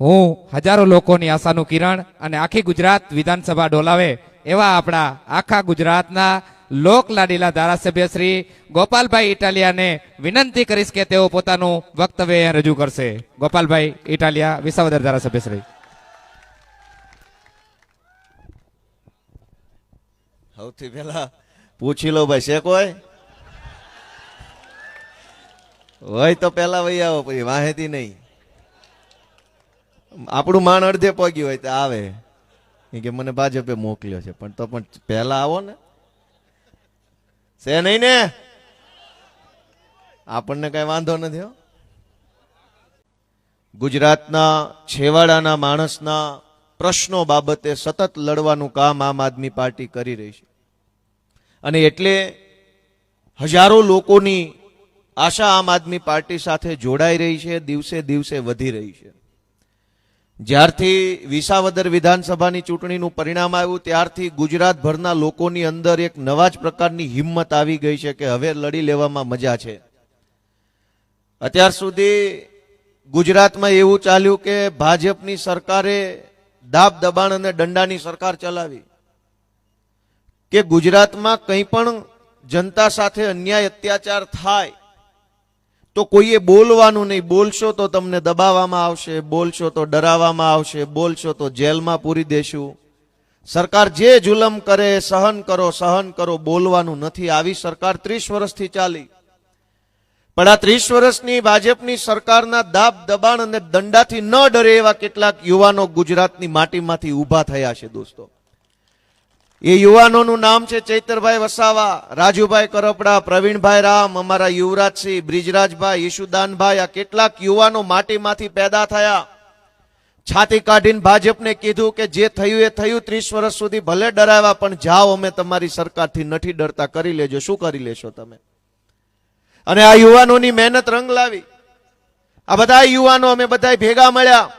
હું હજારો લોકોની આશાનું કિરણ અને આખી ગુજરાત વિધાનસભા ડોલાવે એવા આપણા આખા ગુજરાતના લોક લાડીલા ધારાસભ્ય શ્રી ગોપાલભાઈ ઇટાલિયાને વિનંતી કરીશ કે તેઓ પોતાનું વક્તવ્ય રજૂ કરશે. ગોપાલભાઈ ઇટાલિયા, વિસાવદર ધારાસભ્ય શ્રી. સૌથી પહેલા પૂછી લો ભાઈ, છે કોઈ? હોય તો પહેલા વહી આવો, પછી વાહેતી નહીં. આપણું માન અડધે પગ્યું હોય તો આવે. કે મને ભાજપે મોકલ્યો છે, પણ તો પણ પહેલા આવો ને. છે નહીં ને? આપણને કઈ વાંધો નથી ગુજરાતના છેવાડાના માણસના પ્રશ્નો બાબતે સતત લડવાનું કામ આમ આદમી પાર્ટી કરી રહી છે. અને એટલે હજારો લોકોની આશા આમ આદમી પાર્ટી સાથે જોડાઈ રહી છે, દિવસે દિવસે વધી રહી છે. જ્યારથી વિસાવદર વિધાનસભાની ચૂંટણીનું પરિણામ આવ્યું, ત્યારથી ગુજરાતભરના લોકોની અંદર એક નવા જ પ્રકારની હિંમત આવી ગઈ છે કે હવે લડી લેવામાં મજા છે. અત્યાર સુધી ગુજરાતમાં એવું ચાલ્યું કે ભાજપની સરકારે દાબ દબાણ અને દંડાની સરકાર ચલાવી, કે ગુજરાતમાં કંઈ પણ જનતા સાથે અન્યાય, અત્યાચાર થાય તો કોઈએ બોલવાનું નહીં. બોલશો તો તમને દબાવવામાં આવશે, બોલશો તો ડરાવવામાં આવશે, બોલશો તો જેલમાં પૂરી દેશું. સરકાર જે જુલમ કરે, સહન કરો સહન કરો, બોલવાનું નથી. આવી સરકાર ત્રીસ વર્ષથી ચાલી. પણ આ ત્રીસ વર્ષની ભાજપની સરકારના દાબ, દબાણ અને દંડાથી ન ડરે એવા કેટલાક યુવાનો ગુજરાતની માટીમાંથી ઊભા થયા છે દોસ્તો. એ યુવાનોનું નામ છે ચૈતરભાઈ વસાવા, રાજુભાઈ કરપડા, પ્રવીણભાઈ રામ, અમારા યુવરાજસિંહ, બ્રિજરાજભાઈ ઈશુદાનભાઈ આ કેટલાક યુવાનો માટીમાંથી પેદા થયા. છાતી કાઢીને ભાજપને કીધું કે જે થયું એ થયું, ત્રીસ વર્ષ સુધી ભલે ડરાવ્યા, પણ જાઓ અમે તમારી સરકારથી નથી ડરતા, કરી લેજો. શું કરી લેશો તમે? અને આ યુવાનોની મહેનત રંગ લાવી. આ બધા યુવાનો અમે બધા ભેગા મળ્યા.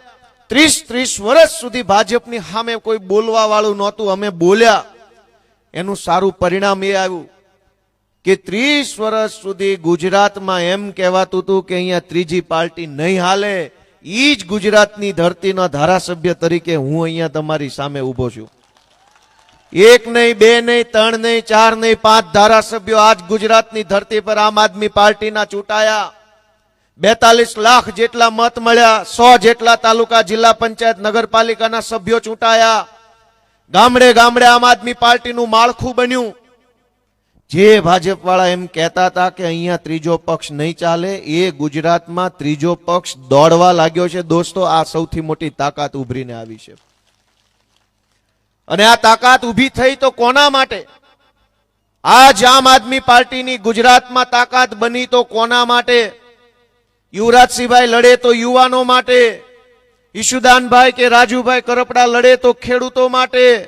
ત્રીસ ત્રીસ વર્ષ સુધી ભાજપની સામે કોઈ બોલવા વાળું નહોતું. અમે બોલ્યા. એનું સારું પરિણામ એ આવ્યું કે ત્રીસ વર્ષ સુધી ગુજરાતમાં એમ કહેવાતું હતું કે અહીંયા ત્રીજી પાર્ટી નહીં હાલે. ઈ જ ગુજરાતની ધરતીના ધારાસભ્ય તરીકે હું અહીંયા તમારી સામે ઊભો છું. એક નહીં, બે નહીં, ત્રણ નહીં, ચાર નહીં, પાંચ ધારાસભ્યો આજ ગુજરાતની ધરતી પર આમ આદમી પાર્ટીના ચૂંટાયા. બેતાલીસ લાખ જેટલા મત મળ્યા, સો જેટલા તાલુકા જિલ્લા પંચાયત નગરપાલિકાના સભ્યો ચૂંટાયા. ગામડે ગામડે આમ આદમી પાર્ટીનું માળખું બન્યું. જે ભાજપ વાળા એમ કહેતા હતા કે અહીંયા ત્રીજો પક્ષ નહીં ચાલે, એ ગુજરાતમાં ત્રીજો પક્ષ દોડવા લાગ્યો છે. દોસ્તો, આ સૌથી મોટી તાકાત ઉભરીને આવી છે. અને આ તાકાત ઊભી થઈ તો કોના માટે? આજ આમ આદમી પાર્ટીની ગુજરાતમાં તાકાત બની તો કોના માટે? યુવરાજસિંહભાઈ લડે તો યુવાનો માટે, ઈશુદાનભાઈ કે રાજુભાઈ કરપડા લડે તો ખેડૂતો માટે,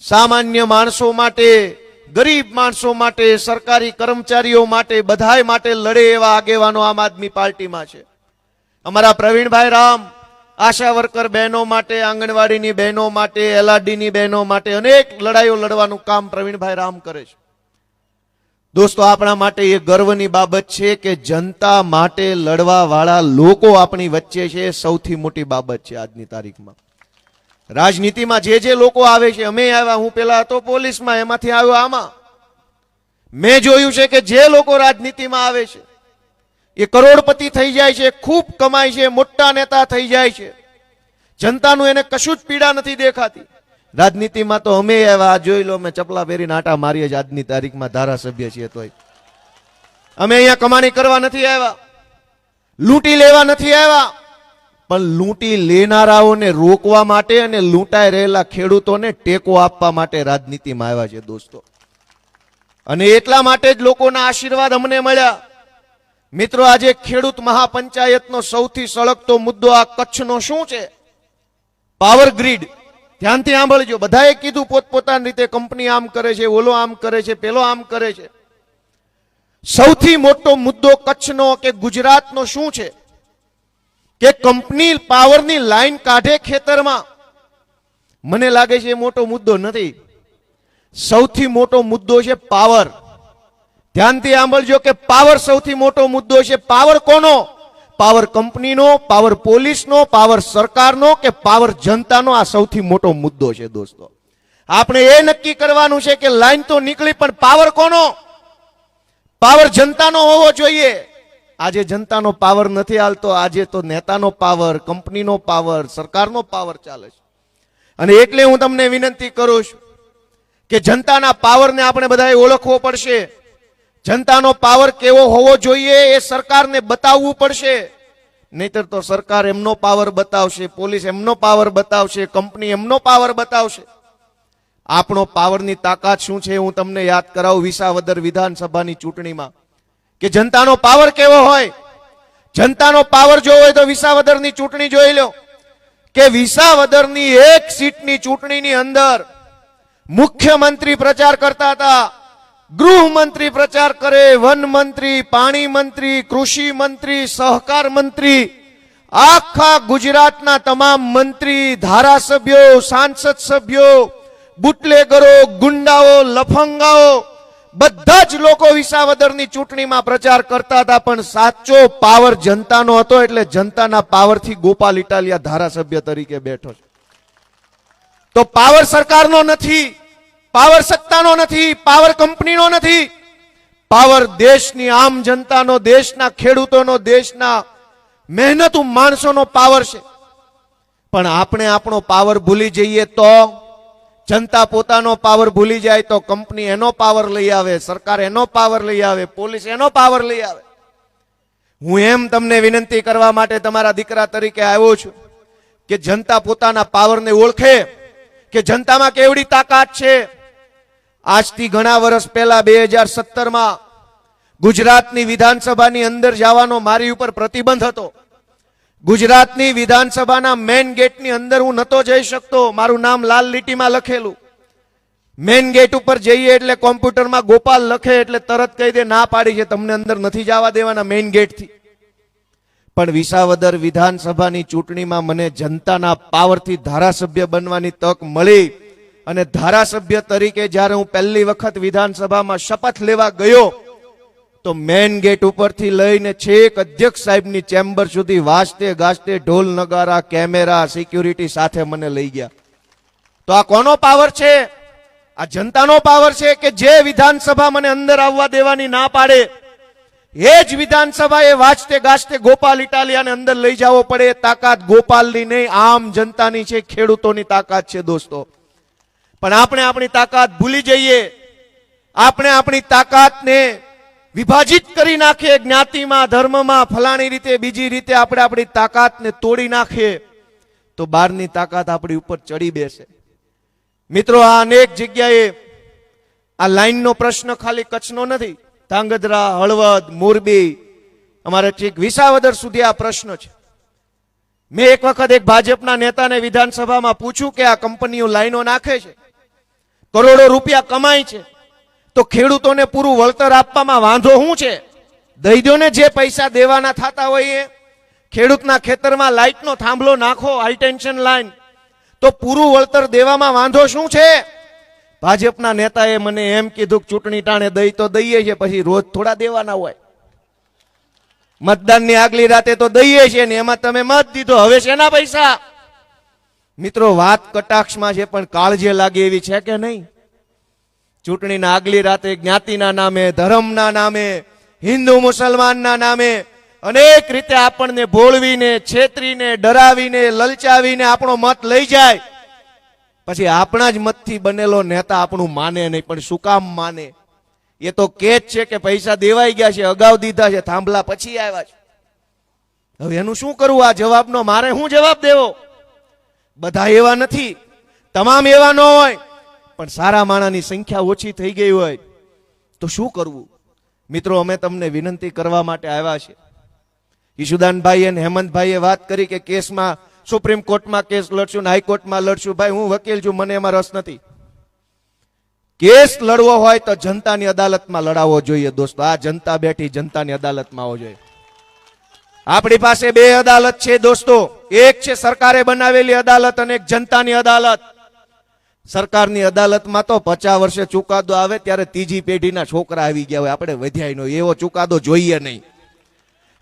સામાન્ય માણસો માટે, ગરીબ માણસો માટે, સરકારી કર્મચારીઓ માટે, બધાય માટે લડે એવા આગેવાનો આમ આદમી પાર્ટીમાં છે. અમારા પ્રવીણભાઈ રામ, આશા વર્કર બહેનો માટે, આંગણવાડીની બહેનો માટે, એલઆરડીની બહેનો માટે અનેક લડાઈઓ લડવાનું કામ પ્રવીણભાઈ રામ કરે છે. દોસ્તો, આપણા માટે એ ગર્વની બાબત છે કે જનતા માટે લડવા વાળા લોકો આપણી વચ્ચે છે. સૌથી મોટી બાબત છે આજની તારીખમાં. રાજનીતિમાં જે જે લોકો આવે છે, અમે આવ્યા, હું પેલા હતો પોલીસમાં, એમાંથી આવ્યો આમાં. મેં જોયું છે કે જે લોકો રાજનીતિમાં આવે છે, એ કરોડપતિ થઈ જાય છે, ખૂબ કમાય છે, મોટા નેતા થઈ જાય છે. જનતાનું એને કશું જ પીડા નથી દેખાતી. રાજનીતિમાં તો અમે એવા, જોઈ લો, અમે ચપલા પહેરીને આટા મારીએ જ આજની તારીખમાં ધારાસભ્ય છીએ તોય. અમે અહીંયા કમાણી કરવા નથી આવ્યા. લૂંટી લેવા નથી આવ્યા. પણ લૂંટી લેનારાઓને રોકવા માટે અને લૂંટાઈ રહેલા ખેડૂતોને ટેકો આપવા માટે રાજનીતિમાં આવ્યા છે દોસ્તો. અને એટલા માટે જ લોકોના આશીર્વાદ અમને મળ્યા. મિત્રો, આજે ખેડૂત મહાપંચાયતનો સૌથી સળગતો મુદ્દો આ કચ્છનો શું છે? પાવર ગ્રીડ ધ્યાનથી સાંભળજો. બધાએ કીધું, પોતપોતાની રીતે કંપની આમ કરે છે, ઓલો આમ કરે છે, પેલો આમ કરે છે. સૌથી મોટો મુદ્દો કચ્છનો કે ગુજરાતનો શું છે? કે કંપની પાવરની લાઈન કાઢે ખેતરમાં. મને લાગે છે એ મોટો મુદ્દો નથી. સૌથી મોટો મુદ્દો છે પાવર. ધ્યાનથી સાંભળજો કે પાવર સૌથી મોટો મુદ્દો છે. પાવર કોનો? પાવર કંપનીનો, પાવર પોલીસનો, પાવર સરકારનો કે પાવર જનતાનો આ સૌથી મોટો મુદ્દો છે દોસ્તો. આપણે એ નક્કી કરવાનું છે કે લાઈન તો નીકળી, પણ પાવર કોનો? પાવર જનતાનો હોવો જોઈએ. આજે જનતાનો પાવર નથી હાલતો, આજે તો નેતાનો પાવર, કંપનીનો પાવર, સરકારનો પાવર ચાલે છે. અને એટલે હું તમને વિનંતી કરું છું કે જનતાના પાવરને આપણે બધાએ ઓળખવો પડશે. જનતાનો પાવર કેવો હોવો જોઈએ એ સરકારને બતાવવું પડશે. નહીતર તો સરકાર એમનો પાવર બતાવશે, પોલીસ એમનો પાવર બતાવશે, કંપની એમનો પાવર બતાવશે. આપણો પાવરની તાકાત શું છે હું તમને યાદ કરાવું વિસાવદર વિધાનસભાની ચૂંટણીમાં. કે જનતાનો પાવર કેવો હોય? જનતાનો પાવર જો હોય તો વિસાવદરની ચૂંટણી જોઈ લો. કે વિસાવદરની એક સીટની ચૂંટણીની અંદર મુખ્યમંત્રી પ્રચાર કરતા હતા. ગૃહમંત્રી પ્રચાર કરે, વન મંત્રી, પાણી મંત્રી, કૃષિ મંત્રી, સહકાર મંત્રી, આખા ગુજરાતના તમામ મંત્રી, ધારાસભ્યો, સાંસદ સભ્યો, બુટલેગરો, ગુંડાઓ, લફંગાઓ, બધા જ લોકો વિસાવદરની ચૂંટણીમાં પ્રચાર કરતા હતા, પણ સાચો પાવર જનતાનો હતો, એટલે જનતાના પાવરથી ગોપાલ ઇટાલિયા ધારાસભ્ય તરીકે બેઠો છે. તો પાવર સરકારનો નથી. પાવર સત્તાનો નથી, પાવર કંપનીનો નથી. પાવર દેશની આમ જનતાનો, દેશના ખેડૂતોનો, દેશના મહેનતુ માણસોનો પાવર છે. પણ આપણે આપણો પાવર ભૂલી જઈએ તો, જનતા પોતાનો પાવર ભૂલી જાય તો કંપની એનો પાવર લઈ આવે, સરકાર એનો પાવર લઈ આવે, પોલીસ એનો પાવર લઈ આવે. હું એમ તમને વિનંતી કરવા માટે તમારા દીકરા તરીકે આવ્યો છું કે જનતા પોતાના પાવરને ઓળખે, કે જનતામાં કેવડી તાકાત છે. આજથી ઘણા વર્ષ પહેલા બે હજાર સત્તરમાં ગુજરાતની વિધાનસભાની અંદર જવાનો મારી ઉપર પ્રતિબંધ હતો. ગુજરાતની વિધાનસભાના મેન ગેટની અંદર હું નતો જઈ શકતો, મારું નામ લાલ લીટીમાં લખેલું. મેન ગેટ ઉપર જઈએ એટલે કોમ્પ્યુટરમાં ગોપાલ લખે એટલે તરત કહી દે, ના પાડી છે, તમને અંદર નથી જવા દેવાના મેઇન ગેટથી. પણ વિસાવદર વિધાનસભાની ચૂંટણીમાં મને જનતાના પાવરથી ધારાસભ્ય બનવાની તક મળી. અને ધારાસભ્ય તરીકે જ્યારે હું પહેલી વખત વિધાનસભામાં શપથ લેવા ગયો, તો મેન ગેટ ઉપરથી લઈને છેક અધ્યક્ષ સાહેબની ચેમ્બર સુધી વાજતે ગાજતે ઢોલ નગારા, કેમેરા, સિક્યુરિટી સાથે મને લઈ ગયા. તો આ કોનો પાવર છે? આ જનતાનો પાવર છે કે જે વિધાનસભા મને અંદર આવવા દેવાની ના પાડે? એ જ વિધાનસભા એ વાંચતે ગાજતે ગોપાલ ઇટાલિયાને અંદર લઈ જવો પડે. તાકાત ગોપાલની નહીં, આમ જનતાની છે, ખેડૂતોની તાકાત છે, દોસ્તો. પણ આપણે આપણી તાકાત ભૂલી જઈએ. આપણે આપણી તાકાતને વિભાજિત કરી નાખીએ જ્ઞાતિમાં, ધર્મમાં, ફલાણી રીતે, બીજી રીતે આપણે આપણી તાકાતને તોડી નાખીએ, તો બહારની તાકાત આપણી ઉપર ચડી બેસે. મિત્રો, આ અનેક જગ્યાએ આ લાઈનનો પ્રશ્ન ખાલી કચ્છનો નથી. ધાંગધ્રા, હળવદ, મોરબી, અમારે ઠીક વિસાવદર સુધી આ પ્રશ્ન છે. મેં એક વખત એક ભાજપના નેતાને વિધાનસભામાં પૂછ્યું કે આ કંપનીઓ લાઈનો નાખે છે. કરોડો રૂપિયા કમાય છે. તો ખેડૂતોને પૂરું વળતર આપવામાં વાંધો શું છે? દઈ દો ને જે પૈસા દેવાના થતા હોય એ ખેડૂતના ખેતરમાં લાઇટનો થાંભલો નાખો હાઈટેન્શન લાઇન તો પૂરું વળતર દેવામાં વાંધો શું છે? ભાજપના નેતાએ મને એમ કીધું કે ચૂંટણી ટાણે દઈ તો દઈએ છે પછી રોજ થોડા દેવાના હોય. મતદાનની આગલી રાતે તો દઈએ છે ને, એમાં તમે મત દીધો. હવે શેના પૈસા? મિત્રો, વાત કટાક્ષમાં છે, પણ કાળજે લાગે એવી છે કે નહીં? ચૂંટણીના આગલી રાતે જ્ઞાતિના નામે, ધર્મના નામે, હિન્દુ મુસલમાનના નામે અનેક રીતે આપણને ભોળવીને છેતરીને, ડરાવીને, લલચાવીને આપણો મત લઈ જાય. પછી આપણા જ મતથી બનેલો નેતા આપણું માને નહીં, પણ શું કામ માને? એ તો કેચ છે કે પૈસા દેવાઈ ગયા છે, અગાઉ દીધા છે, થાંભલા પછી આવ્યા છે. હવે એનું શું કરવું આ જવાબનો મારે શું જવાબ દેવો? બધા એવા નથી. તમામ એવા ન હોય, પણ સારા માણાની સંખ્યા ઓછી થઈ ગઈ હોય, તો શું કરવું? મિત્રો, અમે તમને વિનંતી કરવા માટે આવ્યા છે. ઈશુદાનભાઈ અને હેમંતભાઈએ વાત કરી કે કેસમાં, સુપ્રીમ કોર્ટમાં કેસ લડશું ને હાઈકોર્ટમાં લડશું. ભાઈ, હું વકીલ છું, મને એમાં રસ નથી. કેસ લડવો હોય તો જનતાની અદાલતમાં લડાવવો જોઈએ, દોસ્તો. આ જનતા બેઠી જનતાની અદાલતમાં આવવો જોઈએ. આપણી પાસે બે અદાલત છે દોસ્તો. એક છે સરકારે બનાવેલી અદાલત અને એક જનતાની અદાલત. સરકારની અદાલતમાં તો પચાસ વર્ષે ચુકાદો આવે ત્યારે ત્રીજી પેઢીના છોકરા આવી ગયા હોય. આપણે વધ્યાય નો એવો ચુકાદો જોઈએ નહીં.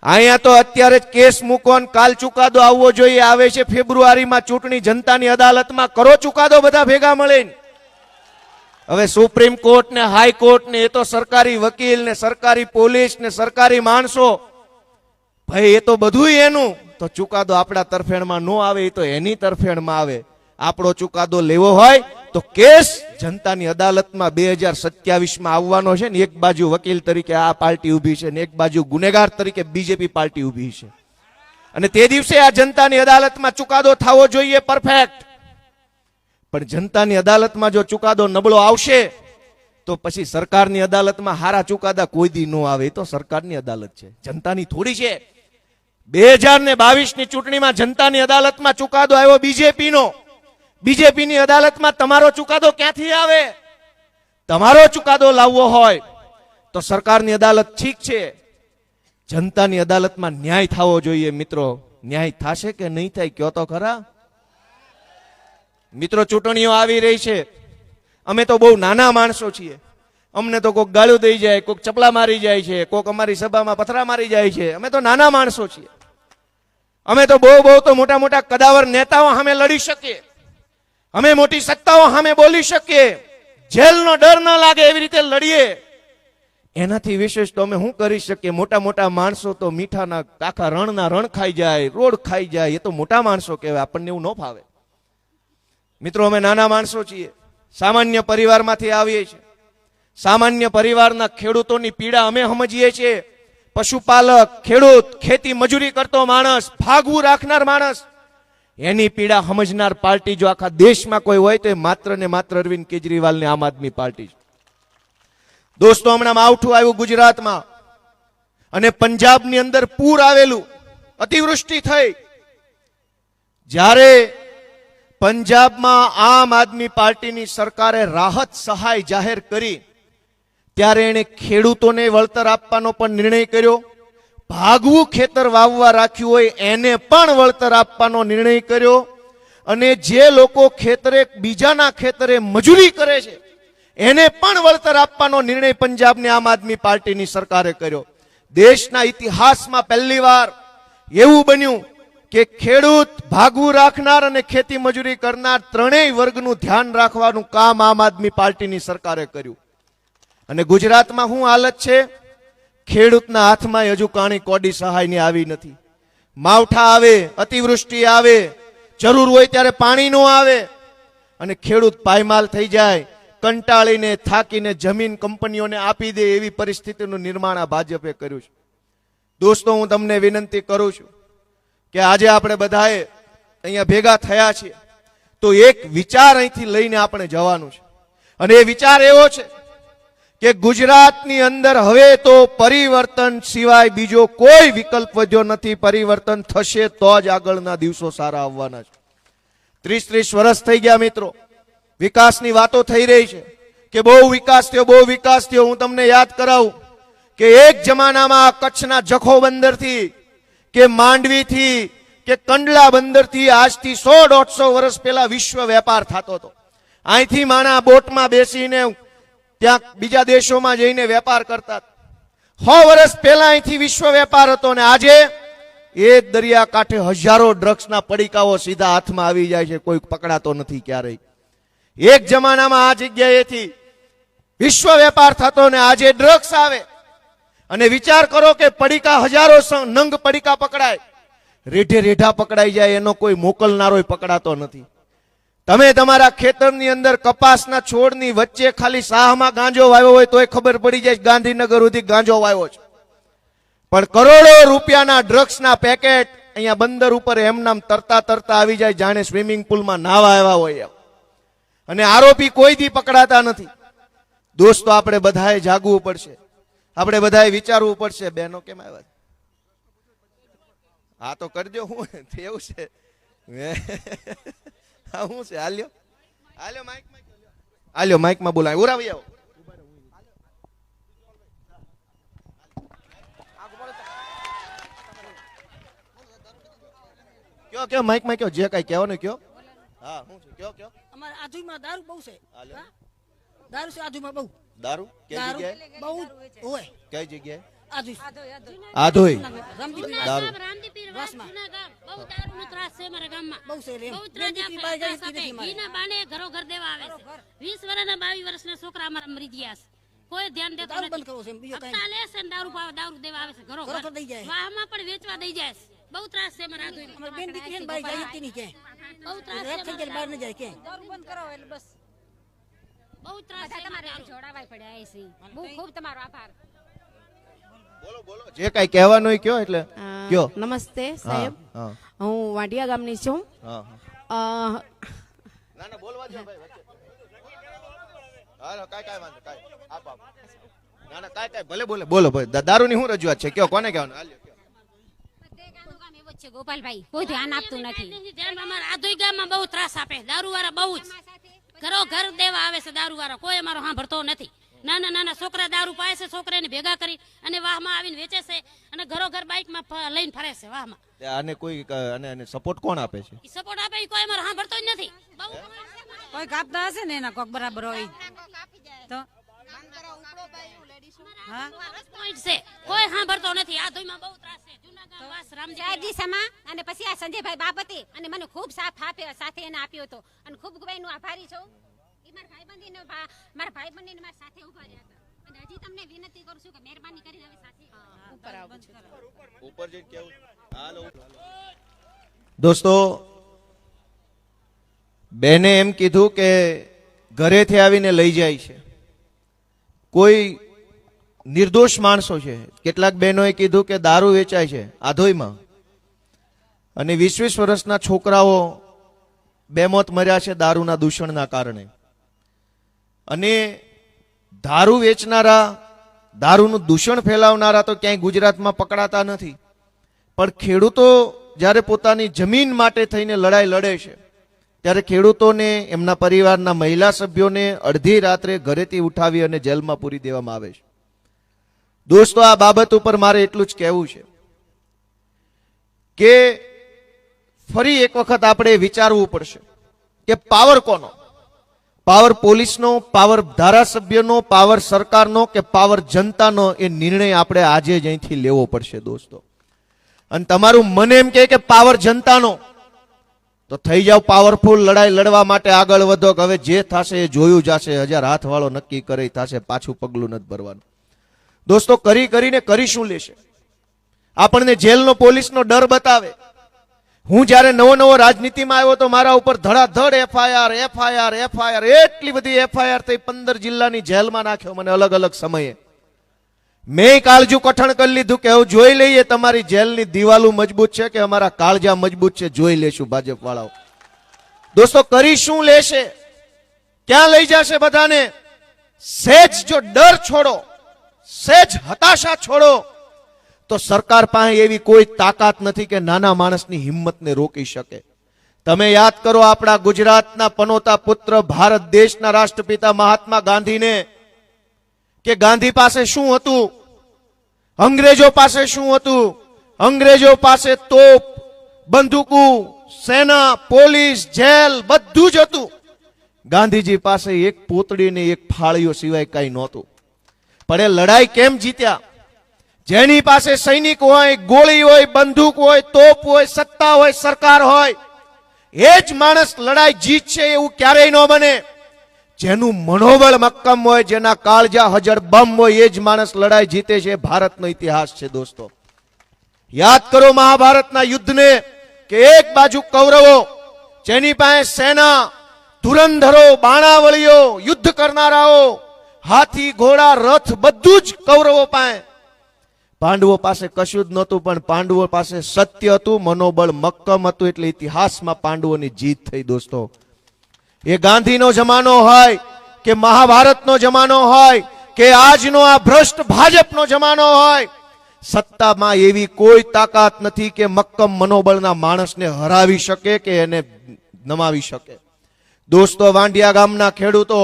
અહીંયા તો અત્યારે જ કેસ મૂકો કાલ ચુકાદો આવવો જોઈએ. આવે છે ફેબ્રુઆરીમાં ચૂંટણી. જનતાની અદાલતમાં કરો ચુકાદો બધા ભેગા મળીને. હવે સુપ્રીમ કોર્ટ ને હાઈકોર્ટ ને એ તો સરકારી વકીલ ને સરકારી પોલીસ ને સરકારી માણસો ભાઈ, એ તો બધું એનું. તો ચુકાદો આપણા તરફેણમાં ન આવે, એ તો એની તરફેણમાં આવે. આપણો ચુકાદો લેવો હોય, તો કેસ જનતાની અદાલતમાં બે હજાર સત્યાવીસમાં આવવાનો છે ને, એક બાજુ વકીલ તરીકે આ પાર્ટી ઊભી છે ને, એક બાજુ ગુનેગાર તરીકે બીજેપી પાર્ટી ઊભી છે. અને તે દિવસે આ જનતાની અદાલતમાં ચુકાદો થવો જોઈએ પરફેક્ટ. પણ જનતાની અદાલતમાં જો ચુકાદો નબળો આવશે, તો પછી સરકારની અદાલતમાં હારા ચુકાદા કોઈ દી ન આવે. તો સરકારની અદાલત છે. જનતાની થોડી છે. બે હજાર ને બાવીસની ચૂંટણીમાં જનતાની અદાલતમાં ચુકાદો આવ્યો બીજેપી નો બીજેપી ની અદાલતમાં તમારો ચુકાદો ક્યાંથી આવે? તમારો ચુકાદો લાવવો હોય તો સરકારની અદાલત ઠીક છે. જનતાની અદાલતમાં ન્યાય થવો જોઈએ મિત્રો. ન્યાય થશે કે નહીં થાય કયો તો ખરા? મિત્રો, ચૂંટણીઓ આવી રહી છે. અમે તો બહુ નાના માણસો છીએ. અમને તો કોઈક ગાળું દઈ જાય કોઈક ચપલા મારી જાય છે કોઈક અમારી સભામાં પથરા મારી જાય છે. અમે તો નાના માણસો છીએ. અમે તો બહુ બહુ તો મોટા મોટા કદાવર નેતાઓ સામે લડી શકીએ. અમે મોટી સત્તાઓ સામે બોલી શકીએ. જેલનો ડર ન લાગે એવી રીતે લડીએ. એનાથી વિશેષ તો અમે શું કરી શકીએ? મોટા મોટા માણસો તો મીઠાના કાકા રણના રણ ખાઈ જાય, રોડ ખાઈ જાય. એ તો મોટા માણસો કહેવાય, આપણને એવું ન ફાવે. મિત્રો, અમે નાના માણસો છીએ. સામાન્ય પરિવારમાંથી આવીએ છીએ. સામાન્ય પરિવારના ખેડૂતોની પીડા અમે સમજીએ છીએ. પશુપાલક, ખેડૂત, ખેતી મજૂરી કરતો માણસ, ભાગવું રાખનાર માણસ, એની પીડા સમજનાર પાર્ટી જો આખા દેશમાં કોઈ હોય તો એ માત્ર ને માત્ર અરવિંદ કેજરીવાલ ને આમ આદમી પાર્ટી દોસ્તો, હમણાં માવઠું આવ્યું ગુજરાતમાં અને પંજાબની અંદર પૂર આવેલું, અતિવૃષ્ટિ થઈ. જ્યારે પંજાબમાં આમ આદમી પાર્ટીની સરકારે રાહત સહાય જાહેર કરી ત્યારે એણે ખેડૂતોને વળતર આપવાનો પણ નિર્ણય કર્યો. ભાગવું ખેતર વાવવા રાખ્યું હોય એને પણ વળતર આપવાનો નિર્ણય કર્યો. અને જે લોકો ખેતરે, બીજાના ખેતરે મજૂરી કરે છે, એને પણ વળતર આપવાનો નિર્ણય પંજાબની આમ આદમી પાર્ટીની સરકારે કર્યો. દેશના ઇતિહાસમાં પહેલીવાર એવું બન્યું કે ખેડૂત ભાગવું રાખનાર અને ખેતી મજૂરી કરનાર ત્રણેય વર્ગનું ધ્યાન રાખવાનું કામ આમ આદમી પાર્ટીની સરકારે કર્યું. અને ગુજરાતમાં શું હાલત છે? ખેડૂતના હાથમાં હજુ કાણી કોડી સહાયની આવી નથી. માવઠા આવે, અતિવૃષ્ટિ આવે, જરૂર હોય ત્યારે પાણી નો આવે. અને ખેડૂત પાયમાલ થઈ જાય, કંટાળીને, થાકીને જમીન કંપનીઓને આપી દે એવી પરિસ્થિતિનું નિર્માણ આ ભાજપે કર્યું છે. દોસ્તો, હું તમને વિનંતી કરું છું કે આજે આપણે બધાએ અહીંયા ભેગા થયા છીએ. તો એક વિચાર અહીંથી લઈને આપણે જવાનું છે. અને એ વિચાર એવો છે કે ગુજરાતની અંદર હવે તો પરિવર્તન સિવાય બીજો કોઈ વિકલ્પ વધ્યો નથી. પરિવર્તન થશે તો જ આગળના દિવસો સારા આવવાના છે. ત્રીસ ત્રીસ વર્ષ થઈ ગયા મિત્રો. વિકાસની વાતો થઈ રહી છે કે બહુ વિકાસ થયો, બહુ વિકાસ થયો. હું તમને યાદ કરાવું કે એક જમાનામાં કચ્છના જખો બંદરથી, કે માંડવીથી, કે કંડલા બંદરથી આજથી સો દોઢસો વર્ષ પહેલા વિશ્વ વેપાર થતો હતો. અહીંથી માણા બોટમાં બેસીને ત્યાં બીજા દેશોમાં જઈને વેપાર કરતા. સો વર્ષ પહેલા અહીંથી વિશ્વ વેપાર હતો ને આજે એ દરિયા કાંઠે હજારો ડ્રગ્સના પડીકાઓ સીધા હાથમાં આવી જાય છે, કોઈ પકડાતો નથી ક્યારેય. એક જમાનામાં આ જગ્યાએથી વિશ્વ વેપાર થતો ને આજે ડ્રગ્સ આવે. અને વિચાર કરો કે પડીકા હજારો નંગ પડીકા પકડાય. રેઢે રેઢા પકડાઈ જાય, એનો કોઈ મોકલનારોય પકડાતો નથી. તમે તમારા ખેતરની અંદર કપાસના છોડની વચ્ચે ખાલી શાહમાં ગાંજો વાવ્યો હોય તોય ખબર પડી જાય ગાંધીનગર સુધી ગાંજો વાવ્યો છે. પણ કરોડો રૂપિયાના ડ્રગ્સના પેકેટ અહીંયા બંદર ઉપર એમનામ તરતા તરતા આવી જાય જાણે સ્વિમિંગ પુલમાં નાવા આવ્યા હોય અને આરોપી કોઈ દી પકડાતા નથી. દોસ્તો, આપણે બધાએ જાગવું પડશે. આપણે બધાએ વિચારવું પડશે, બહેનો કેમ આવ્યા હા, તો કરજો, હું, એવું છે. હા શું છે? હાલ્યો? હાલ્યો માઇક હાલ્યો. માઇકમાં બોલાય. ઉરાવી આવો. કયો કયો માઇકમાં કયો? જે કઈ કહેવાનું કયો. હા શું છે? કયો કયો? અમારે આજુમાં દારૂ બહુ છે. હાલો. હા? દારૂ છે આજુમાં બહુ. દારૂ? કઈ જગ્યાએ? બહુ હોય. કઈ જગ્યાએ? આધોઈ. દારૂ. છોકરા અમારા મરી ગયા છે. કોઈ ધ્યાન દેતું નથી. કરવો છે બીજો કાંઈ લે છે દારૂ પાવા દારૂ દેવા આવે છે ઘરો ઘરો દઈ જાય. વાહમાં પણ વેચવા દઈ જાય બહુ ત્રાસ છે મારા આદુમાં. અમારી બેન દીકરી ને બાઈ જાય જ નહીં બહુ ત્રાસ છે થઈ જાય બહાર ન જાય ક્યાંય. બહુ ત્રાસ છે તમારે જોડાવાય પડ્યા છે બહુ ખૂબ તમારો આભાર. જે કઈ કહેવાનું હોય કયો એટલે. કયો. નમસ્તે સાહેબ. હું. વાડિયા ગામની છું. હા અ, ના ના બોલવા દો ભાઈ વચ્ચે. હાલો કાઈ કાઈ વાંધો કાઈ. આપ આપ. ના ના કાઈ કાઈ ભલે બોલે બોલો દારૂની શું રજૂઆત છે? કયો કોને કહેવાનું? ગોપાલભાઈ. કોઈ ધ્યાન આપતું નથી. આધોઈ ગામમાં બહુ ત્રાસ આપે. દારૂ વાળા બહુ જ. ઘરો ઘર દેવા આવે છે દારૂ વાળા કોઈ અમારો સાંભળતો નથી. નાના નાના છોકરા દારૂ પાય છે છોકરાને ભેગા કરી અને વાહમાં આવીને વેચે છે અને ઘરો ઘર બાઇકમાં લઈને ફરે છે વાહમાં. આને કોઈ આને સપોર્ટ કોણ આપે છે? સપોર્ટ આપે કોઈ અમારો સાંભળતો જ નથી. કોઈ કાપતા હશે ને એના કોક બરાબર હોય? તો? હા? કોઈ સાંભળતો નથી. આ ધોઈમાં બહુ ત્રાસ છે. જૂનાગઢ વાસ રામજી શાહજી સમા અને પછી આ સંજયભાઈ બાબતે અને મને ખૂબ સાથ આપ્યો સાથે એને આપ્યો હતો. અને ખૂબ ભાઈનું આભારી છું. મારા ભાઈબંધી ને મારા ભાઈબંધીને મારા સાથે ઊભા રહ્યા હતા. અને હજી તમને વિનંતી કરું છું કે મહેરબાની કરીને હવે સાથે ઉપર આવો ઉપર જઈને કેવું? હાલો. દોસ્તો બેને એમ કીધું કે ઘરેથી આવીને લઈ જાય છે. કોઈ નિર્દોષ માણસો છે. કેટલાક બહેનોએ કીધું કે દારૂ વેચાય છે આધોઈમાં અને વીસ વીસ વર્ષના છોકરાઓ બેમોત મર્યા છે દારૂના દૂષણના કારણે. અને દારૂ વેચનારા, દારૂનું દૂષણ ફેલાવનારા તો ક્યાંય ગુજરાતમાં પકડાતા નથી. પણ ખેડૂતો જ્યારે પોતાની જમીન માટે થઈને લડાઈ લડે છે, ત્યારે ખેડૂતોને, એમના પરિવારના મહિલા સભ્યોને અડધી રાત્રે ઘરેથી ઉઠાવી અને જેલમાં પૂરી દેવામાં આવે છે. દોસ્તો, આ બાબત ઉપર મારે એટલું જ કહેવું છે કે ફરી એક વખત આપણે વિચારવું પડશે કે પાવર કોનો? પાવર પોલીસનો, પાવર ધારાસભ્યનો, પાવર સરકારનો કે પાવર જનતાનો એ નિર્ણય આપણે આજે જ અહીંથી લેવો પડશે દોસ્તો. અને તમારું મને એમ કહે કે પાવર જનતાનો, તો થઈ જાવ પાવરફુલ લડાઈ લડવા માટે આગળ વધો કે હવે જે થશે એ જોયું જશે, હજાર હાથવાળો નક્કી કરે થશે, પાછું પગલું નથી ભરવાનું. દોસ્તો, કરી કરીને કરી શું લેશે? આપણને જેલનો પોલીસનો ડર બતાવે. હું જ્યારે નવો નવો રાજનીતિમાં આવ્યો તો મારા ઉપર ધડાધડ એફઆઈઆર એફઆઈઆર એફઆઈઆર એટલી બધી એફઆઈઆર થઈ પંદર જિલ્લાની જેલમાં નાખ્યો મને અલગ અલગ સમયે. મેં કાળજું કઠણ કરી લીધું કે હવે જોઈ લઈએ તમારી જેલની દિવાલો મજબૂત છે કે અમારા કાળજા મજબૂત છે, જોઈ લેશું ભાજપ વાળાઓ દોસ્તો, કરી શું લેશે? ક્યાં લઈ જશે બધાને? સેજ જો ડર છોડો, સેજ હતાશા છોડો. તો સરકાર પાસે એવી કોઈ તાકાત નથી કે નાના માણસની હિંમતને રોકી શકે. તમે યાદ કરો આપણા ગુજરાતના પનોતા પુત્ર ભારત દેશના રાષ્ટ્રપિતા મહાત્મા ગાંધીને કે ગાંધી પાસે શું હતું? અંગ્રેજો પાસે શું હતું? અંગ્રેજો પાસે તોપ, બંદૂકો, સેના, પોલીસ, જેલ બધું જ હતું. ગાંધીજી પાસે એક પોતડી ને એક ફાળીઓ સિવાય કઈ નહોતું. પણ એ લડાઈ કેમ જીત્યા? જેની પાસે સૈનિક હોય, ગોળી હોય, બંદૂક હોય, તોપ હોય, સત્તા હોય, સરકાર હોય, એ જ માણસ લડાઈ જીતશે એવું ક્યારેય ન બને. જેનું મનોબળ મક્કમ હોય, જેના કાળજા હજર બમ હોય, એ જ માણસ લડાઈ જીતે છે. ભારતનો ઇતિહાસ છે દોસ્તો. યાદ કરો મહાભારતના યુદ્ધને, કે એક બાજુ કૌરવો, જેની પાસે સેના, ધુરંધરો, બાણાવળીઓ, યુદ્ધ કરનારાઓ, હાથી, ઘોડા, રથ, બધું જ કૌરવો પાસે પાંડવો પાસે કશું જ નહોતું, પણ પાંડવો પાસે સત્ય હતું, મનોબળ મક્કમ હતું, એટલે ઇતિહાસમાં પાંડવોની જીત થઈ દોસ્તો. એ ગાંધીનો જમાનો હોય, કે મહાભારતનો જમાનો હોય, કે આજનો આ ભ્રષ્ટ ભાજપનો જમાનો હોય, સત્તામાં એવી કોઈ તાકાત નથી કે મક્કમ મનોબળના માણસને હરાવી શકે કે એને નમાવી શકે. દોસ્તો વાંડિયા ગામના ખેડૂતો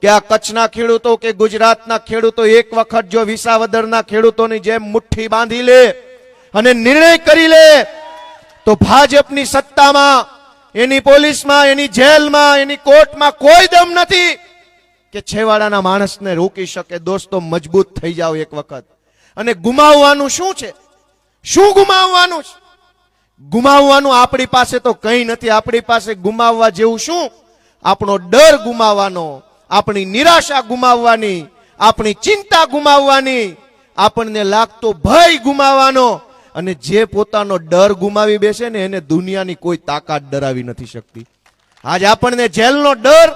કે આ કચ્છના ખેડૂતો કે ગુજરાતના ખેડૂતો એક વખત જો વિસાવદરના ખેડૂતોની જેમ મુઠ્ઠી બાંધી લે અને નિર્ણય કરી લે, તો ભાજપની સત્તામાં, એની પોલીસમાં, એની જેલમાં, એની કોર્ટમાં કોઈ દમ નથી કે છેવાડાના માણસને રોકી શકે. દોસ્તો, મજબૂત થઈ જાઓ એક વખત. અને ગુમાવવાનું શું છે? શું ગુમાવવાનું છે? ગુમાવવાનું આપણી પાસે તો કંઈ નથી. આપણી પાસે ગુમાવવા જેવું શું? આપણો ડર ગુમાવવાનો આપણી નિરાશા ગુમાવવાની, આપણી ચિંતા ગુમાવવાની, આપણને લાગતો ભય ગુમાવવાનો અને જે પોતાનો ડર ગુમાવી બેસે ને એને દુનિયાની કોઈ તાકાત ડરાવી નથી શકતી. આજ આપણને જેલનો ડર,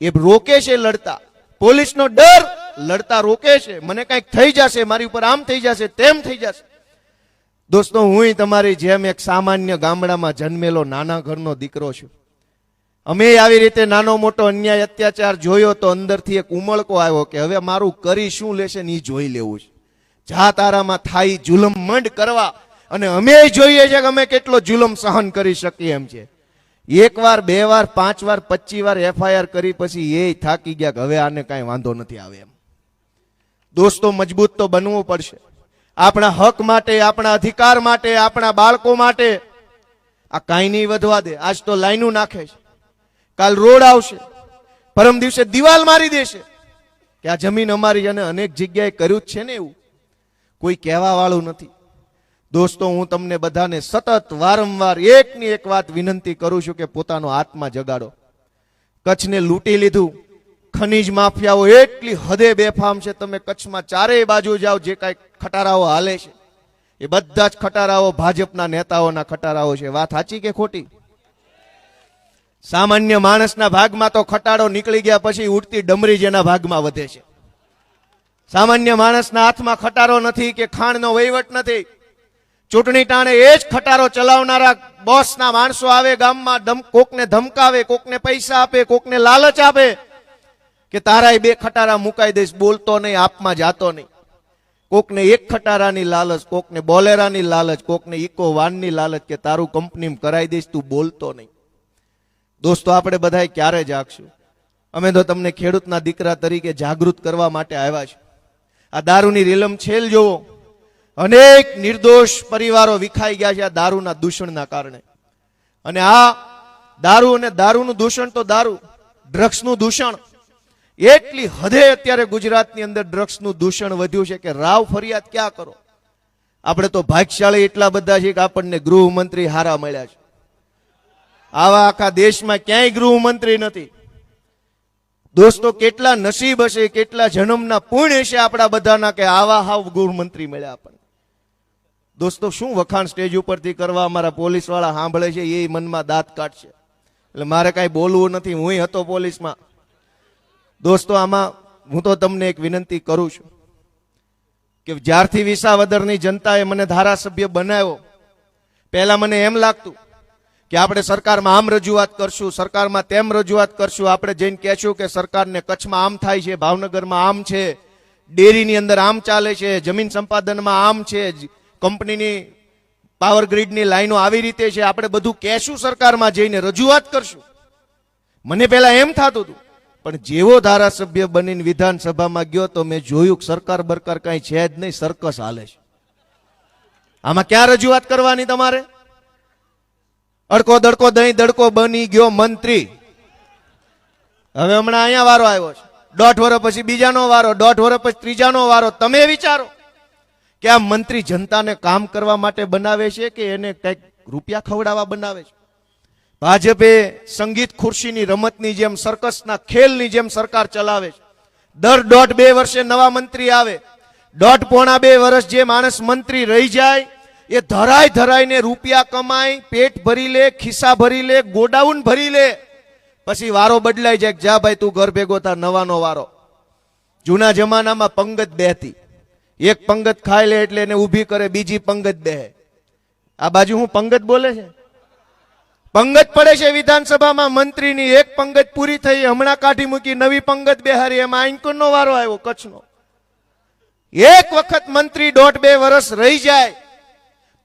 એ રોકે છે લડતા. પોલીસનો ડર, લડતા રોકે છે. મને કંઈક થઈ જશે, મારી ઉપર આમ થઈ જશે, તેમ થઈ જશે. દોસ્તો હું તમારી જેમ એક સામાન્ય ગામડામાં જન્મેલો નાના ઘરનો દીકરો છું. અમે આવી રીતે નાનો મોટો અન્યાય અત્યાચાર જોયો તો અંદરથી એક ઉમળકો આવ્યો કે હવે મારું કરી શું લેશે ને એ જોઈ લેવું છે. જા તારામાં થાય જુલમ મંડ કરવા અને અમે જોઈએ છે કે અમે કેટલો જુલમ સહન કરી શકીએ એમ છે. એક વાર બે વાર પાંચ વાર પચીસ વાર એફઆઈઆર કરી પછી એ થાકી ગયા કે હવે આને કાંઈ વાંધો નથી આવે એમ. દોસ્તો, મજબૂત તો બનવું પડશે. આપણા હક માટે, આપણા અધિકાર માટે, આપણા બાળકો માટે આ કાંઈ નહીં વધવા દે. આજ તો લાઈનો નાખે છે. કાલ રોડ આવશે. પરમ દિવસે દિવાલ મારી દેશે. કે આ જમીન અમારી અને અનેક જગ્યાએ કર્યું જ છે ને એવું. કોઈ કહેવા વાળું નથી. દોસ્તો, હું તમને બધાને સતત વારંવાર એકની એક વાત વિનંતી કરું છું કે પોતાનો આત્મા જગાડો. કચ્છને લૂંટી લીધું. ખનીજ માફિયાઓ એટલી હદે બેફામ છે. તમે કચ્છમાં ચારેય બાજુ જાઓ, જે કાંઈ ખટારાઓ હાલે છે. એ બધા જ ખટારાઓ ભાજપના નેતાઓના ખટારાઓ છે. વાત સાચી કે ખોટી? સામાન્ય માણસના ભાગમાં તો ખટાડો નીકળી ગયા પછી ઉડતી ડમરી જેના ભાગમાં વધે છે. સામાન્ય માણસના હાથમાં ખટારો નથી કે ખાણનો વહીવટ નથી. ચૂંટણી ટાણે એ જ ખટારો ચલાવનારા બોસના માણસો આવે ગામમાં ધમ, કોકને ધમકાવે, કોકને પૈસા આપે, કોકને લાલચ આપે કે તારા બે ખટારા મુકાઈ દઈશ, બોલતો નહીં, આપમાં જાતો નહીં. કોકને એક ખટારાની લાલચ, કોકને બોલેરાની લાલચ, કોકને ઇકો વાનની લાલચ કે તારું કંપની કરાઈ દઈશ, તું બોલતો નહીં. દોસ્તો, આપણે બધાએ ક્યારે જાગશું? અમે તો તમને ખેડૂતના દીકરા તરીકે જાગૃત કરવા માટે આવ્યા છે આ દારૂની રીલમ છેલ જોવો. અનેક નિર્દોષ પરિવારો વિખાઈ ગયા છે આ દારૂના દૂષણના કારણે. અને આ દારૂ અને દારૂનું દૂષણ તો દારૂ, ડ્રગ્સનું દૂષણ. એટલી હદે અત્યારે ગુજરાતની અંદર ડ્રગ્સનું દૂષણ વધ્યું છે કે રાવ ફરિયાદ ક્યાં કરો? આપણે તો ભાગશાળી એટલા બધા છે કે આપણને ગૃહમંત્રી હારા મળ્યા છે. આવા આખા દેશમાં ક્યાંય ગૃહમંત્રી નથી. દોસ્તો, કેટલા નસીબ હશે, કેટલા જન્મના પુણ્ય હશે આપણા બધાના કે આવા હાવ ગૃહમંત્રી મળ્યા આપણને. દોસ્તો, શું વખાણ સ્ટેજ ઉપરથી કરવા અમારા પોલીસવાળા સાંભળે છે, એ મનમાં દાંત કાઢશે. એટલે મારે કાંઈ બોલવું નથી હું હતો પોલીસમાં. દોસ્તો, આમાં હું તો તમને એક વિનંતી કરું છું કે જ્યારથી વિસાવદરની જનતાએ મને ધારાસભ્ય બનાવ્યો, પહેલા મને એમ લાગતું કે આપણે સરકારમાં આમ રજૂઆત કરશું, સરકારમાં તેમ રજૂઆત કરશું. આપણે જઈને કહેશું કે સરકારને કચ્છમાં આમ થાય છે, ભાવનગરમાં આમ છે, ડેરીની અંદર આમ ચાલે છે, જમીન સંપાદનમાં આમ છે કંપનીની પાવર ગ્રીડની લાઈનો આવી રીતે છે. આપણે બધું કહેશું સરકારમાં જઈને, રજૂઆત કરશું. મને પહેલા એમ થતું હતું, પણ જેવો ધારાસભ્ય બનીને વિધાનસભામાં ગયો તો મેં જોયું કે સરકાર બરકાર કાંઈ છે જ નહીં, સરકસ હાલે છે. આમાં ક્યાં રજૂઆત કરવાની તમારે? અડકો દડકો દહીં દડકો બની ગયો મંત્રી. હવે હમણાં અહીંયા વારો આવ્યો છે. દોઢ વર્ષ પછી બીજાનો વારો, દોઢ વર્ષ પછી ત્રીજાનો વારો. તમે વિચારો કે આ મંત્રી જનતાને કામ કરવા માટે બનાવે છે કે એને કંઈક રૂપિયા ખવડાવવા બનાવે છે? ભાજપે સંગીત ખુરશીની રમતની જેમ સર્કસના ખેલની જેમ સરકાર ચલાવે છે. દર દોઢ બે વર્ષે નવા મંત્રી આવે. દોઢ પોણા બે વર્ષ જે માણસ મંત્રી રહી જાય એ ધરાય ધરાઈને રૂપિયા કમાય પેટ ભરી લે, ખિસ્સા ભરી લે, ગોડાઉન ભરી લે. પછી વારો બદલાઈ જાય જા ભાઈ, તું ઘર ભેગો થા, નવાનો વારો. જૂના જમાનામાં પંગત બેહતી. એક પંગત ખાઈ લે એટલે એને ઊભી કરે, બીજી પંગત બેહે. આ બાજુ હું પંગત બોલે છે? પંગત પડે છે વિધાનસભામાં, મંત્રીની એક પંગત પૂરી થઈ, હમણાં કાઢી મૂકી, નવી પંગત બેહારી, એમાં આંકનો વારો આવ્યો, કચ્છનો. એક વખત મંત્રી દોઢ બે વર્ષ રહી જાય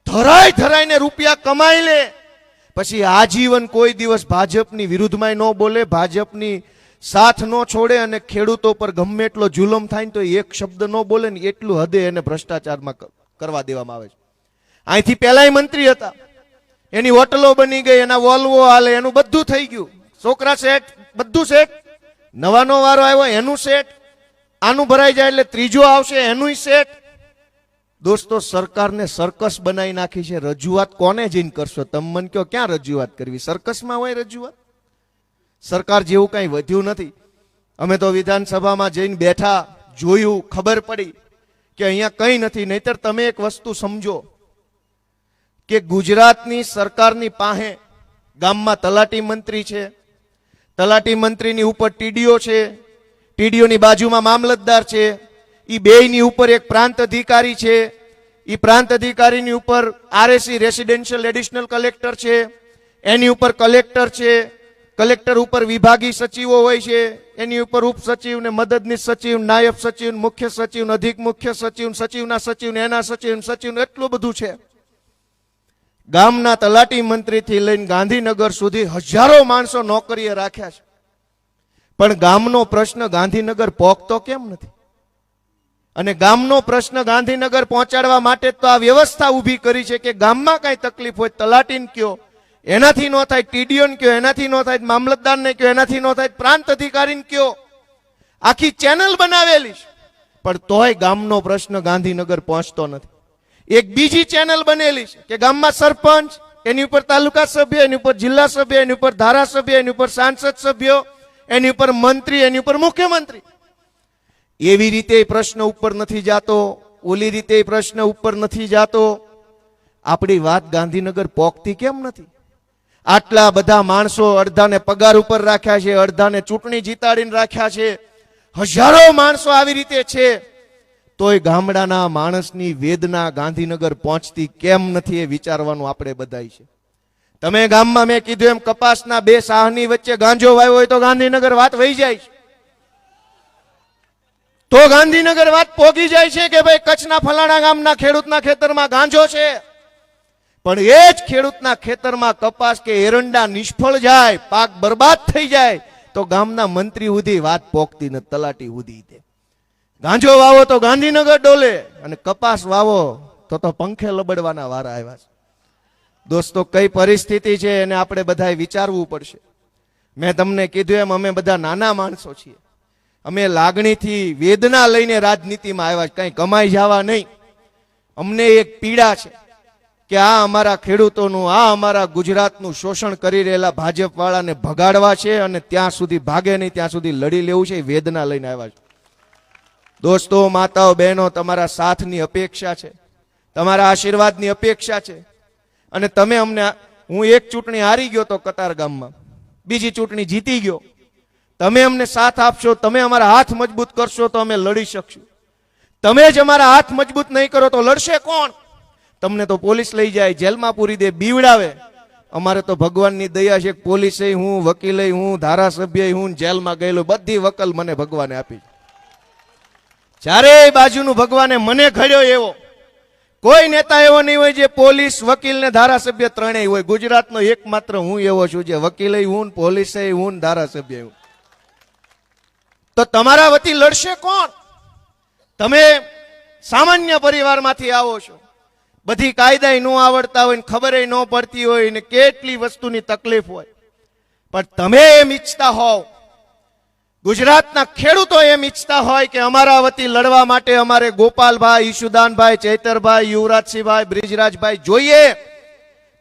ધરાય ધરાઈને રૂપિયા કમાઈ લે. પછી આજીવન કોઈ દિવસ ભાજપની વિરુદ્ધમાં ન બોલે, ભાજપની સાથ ન છોડે અને ખેડૂતો પર ગમે એટલો જુલમ થાય ને તો એક શબ્દ ન બોલે ને એટલું હદે એને ભ્રષ્ટાચારમાં કરવા દેવામાં આવે છે. અહીંથી પહેલાય મંત્રી હતા. એની હોટલો બની ગઈ, એના વોલ્વો હાલે, એનું બધું થઈ ગયું. છોકરા સેટ બધું સેટ નવાનો વારો આવ્યો, એનું સેટ આનું ભરાઈ જાય એટલે ત્રીજો આવશે એનું સેટ દોસ્તો, સરકારને સર્કસ બનાવી નાખી છે. રજૂઆત કોને જઈને કરશો? તમે મને કહો, ક્યાં રજૂઆત કરવી? સર્કસમાં હોય રજૂઆત? સરકાર જેવું કાંઈ વધ્યું નથી. અમે તો વિધાનસભામાં જઈને બેઠા જોયું, ખબર પડી કે અહીંયા કંઈ નથી. નહીતર તમે એક વસ્તુ સમજો કે ગુજરાતની સરકારની પાસે ગામમાં તલાટી મંત્રી છે. તલાટી મંત્રીની ઉપર ટીડીઓ છે. ટીડીઓની બાજુમાં મામલતદાર છે. ઈ બેયની ઉપર એક પ્રાંત અધિકારી છે. એ પ્રાંત અધિકારીની ઉપર આરએસી રેસિડેન્શિયલ એડિશનલ કલેક્ટર છે. એની ઉપર કલેક્ટર છે. કલેક્ટર ઉપર વિભાગીય સચિવો હોય છે. એની ઉપર ઉપ સચિવ ને મદદનીશ સચિવ, નાયબ સચિવ, મુખ્ય સચિવ, અધિક મુખ્ય સચિવ, સચિવના સચિવ એના સચિવ સચિવ એટલું બધું છે. ગામના તલાટી મંત્રીથી લઈને ગાંધીનગર સુધી હજારો માણસો નોકરીએ રાખ્યા છે. પણ ગામનો પ્રશ્ન ગાંધીનગર પોકતો કેમ નથી? અને ગામનો પ્રશ્ન ગાંધીનગર પહોંચાડવા માટે તો આ વ્યવસ્થા ઊભી કરી છે કે ગામમાં કાંઈ તકલીફ હોય, તલાટીને કયો, એનાથી ન થાય ટીડીઓને કયો, એનાથી ન થાય, મામલતદારને કયો, એનાથી ન થાય, પ્રાંત અધિકારીને કયો. આખી ચેનલ બનાવેલી છે. પણ તોય ગામનો પ્રશ્ન ગાંધીનગર પહોંચતો નથી. એક બીજી ચેનલ બનેલી છે કે ગામમાં સરપંચ, એની ઉપર તાલુકા સભ્ય, એની ઉપર જિલ્લા સભ્ય, એની ઉપર ધારાસભ્ય, એની ઉપર સાંસદ સભ્યો, એની ઉપર મંત્રી, એની ઉપર મુખ્યમંત્રી. એવી રીતે પ્રશ્ન ઉપર નથી જાતો, ઓલી રીતે પ્રશ્ન ઉપર નથી જાતો. આપણી વાત ગાંધીનગર પોકતી કેમ નથી? આટલા બધા માણસો અડધાને પગાર ઉપર રાખ્યા છે, અડધાને ચૂંટણી જીતાડીને રાખ્યા છે. હજારો માણસો આવી રીતે છે. તોય ગામડાના માણસની વેદના ગાંધીનગર પહોંચતી કેમ નથી એ વિચારવાનું આપણે બધાય છે. તમે ગામમાં મેં કીધું એમ કપાસના બે સાહની વચ્ચે ગાંજો વાવ્યો હોય તો ગાંધીનગર વાત વહી જાય છે. તો ગાંધીનગર વાત પોગી જાય છે કે ભાઈ કચ્છના ફલાણા ગામના ખેડૂતના ખેતરમાં ગાંજો છે? પણ એ જ ખેડૂતના ખેતરમાં કપાસ કે એરંડા નિષ્ફળ જાય, પાક બરબાદ થઈ જાય, તો ગામના મંત્રી સુધી વાત પોકતી ને તલાટી સુધી તે ગાંજો વાવો તો ગાંધીનગર ડોલે અને કપાસ વાવો તો તો પંખે લબડવાના વારા આવ્યા છે. દોસ્તો, કઈ પરિસ્થિતિ છે એને આપણે બધાએ વિચારવું પડશે. મેં તમને કીધું એમ અમે બધા નાના માણસો છીએ. અમે લાગણીથી વેદના લઈને રાજનીતિમાં આવ્યા છે, કંઈ કમાઈ જવા નહીં. અમને એક પીડા છે કે આ અમારા ખેડૂતોનું, આ અમારા ગુજરાતનું શોષણ કરી રહેલા ભાજપ વાળાને ભગાડવા છે અને ત્યાં સુધી ભાગે નહીં, ત્યાં સુધી લડી લેવું છે વેદના લઈને આવ્યા છે. દોસ્તો, માતાઓ, બહેનો, તમારા સાથની અપેક્ષા છે, તમારા આશીર્વાદની અપેક્ષા છે. અને તમે અમને હું એક ચૂંટણી હારી ગયો તો કતાર ગામમાં. બીજી ચૂંટણી જીતી ગયો. તમે અમને સાથ આપશો, તમે અમારા હાથ મજબૂત કરશો તો અમે લડી શકશું. તમે જ અમારા હાથ મજબૂત નહીં કરો તો લડશે કોણ? તમને તો પોલીસ લઈ જાય, જેલમાં પૂરી દે, બીવડાવે. અમારે તો ભગવાનની દયા છે, પોલીસે હું, વકીલે હું, ધારાસભ્ય હું, જેલમાં ગયેલો, બધી વકલ મને ભગવાને આપી ચારે બાજુનું ભગવાને મને ઘડ્યો એવો, કોઈ નેતા એવો નહીં હોય જે પોલીસ, વકીલ ને ધારાસભ્ય ત્રણેય હોય. ગુજરાતનો એકમાત્ર હું એવો છું જે વકીલે હું, પોલીસે હું, ધારાસભ્ય હું. તો તમારા વતી લડશે કોણ? તમે સામાન્ય પરિવારમાંથી આવો છો. બધી કાયદાય ન આવડતા હોય ને ખબર ન પડતી હોય ને કેટલી વસ્તુની તકલીફ હોય. પણ તમે એમ ઈચ્છતા હોવ. ગુજરાતના ખેડૂતો એમ ઈચ્છતા હોય કે અમારા વતી લડવા માટે અમારે ગોપાલભાઈ, ઈશુદાનભાઈ, ચૈતરભાઈ, યુવરાજસિંહભાઈ, બ્રિજરાજભાઈ જોઈએ.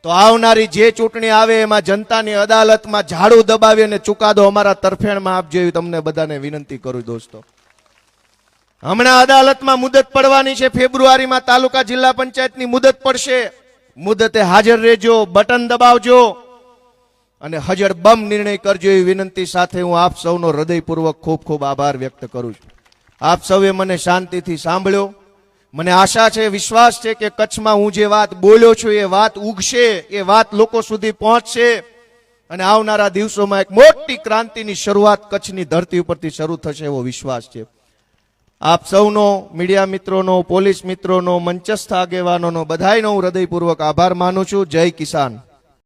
તો આવનારી જે ચૂંટણી આવે એમાં જનતાની અદાલતમાં ઝાડુ દબાવી અને ચુકાદો અમારા તરફેણમાં આપજો એવી તમને બધાને વિનંતી કરું દોસ્તો. હમણાં અદાલતમાં મુદત પડવાની છે, ફેબ્રુઆરીમાં તાલુકા જિલ્લા પંચાયતની મુદત પડશે. મુદતે હાજર રહેજો, બટન દબાવજો અને હજર બમ નિર્ણય કરજો એવી વિનંતી સાથે હું આપ સૌનો હૃદયપૂર્વક ખૂબ ખૂબ આભાર વ્યક્ત કરું છું. આપ સૌએ મને શાંતિથી સાંભળ્યો. મને આશા છે, વિશ્વાસ છે કે કચ્છમાં હું જે વાત બોલ્યો છું, એ વાત ઉગશે, એ વાત લોકો સુધી પહોંચશે. અને આવનારા દિવસોમાં એક મોટી ક્રાંતિની શરૂઆત કચ્છની ધરતી ઉપરથી શરૂ થશે એવો વિશ્વાસ છે. આપ સૌનો, મીડિયા મિત્રોનો, પોલીસ મિત્રોનો, મંચસ્થ આગેવાનોનો બધાયનો હું હૃદયપૂર્વક આભાર માનું છું. જય કિસાન.